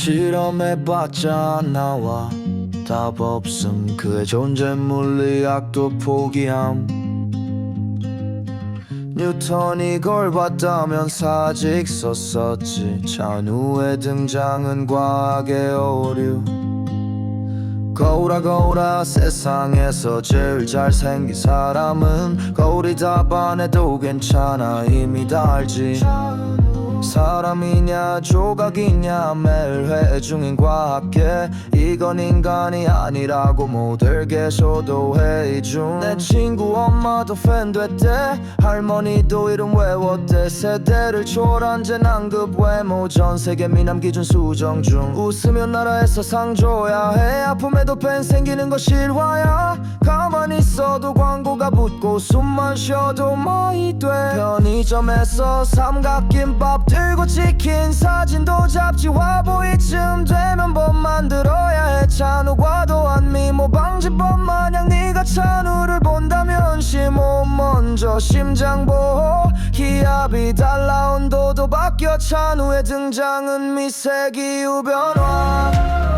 실험해봤자 나와 답 없음. 그의 존재 물리학도 포기함. 뉴턴이 이걸 봤다면 사직 썼었지. 찬우의 등장은 과학의 오류. 거울아 거울아 세상에서 제일 잘생긴 사람은 거울이 답안 해도 괜찮아. 이미 다 알지 사람이냐 조각이냐 매일 회의 중인 과학계 이건 인간이 아니라고 모두 계셔도 회의 중. 내 친구 엄마도 팬 됐대 할머니도 이름 외웠대 세대를 초월한 재난급 외모 전 세계 미남 기준 수정 중. 웃으면 나라에서 상 줘야 해 아픔에도 팬 생기는 거 실화야. 가만히 있어도 광고가 붙고 숨만 쉬어도 뭐이 돼 편의점에서 삼각김밥 들고 치킨 사진도 잡지 화보이쯤 되면 법 만들어야 해. 찬우 과도 한 미모 방지법 마냥 네가 찬우를 본다면 심호 먼저 심장 보호 기압이 달라 온도도 바뀌어 찬우의 등장은 미세기후 변화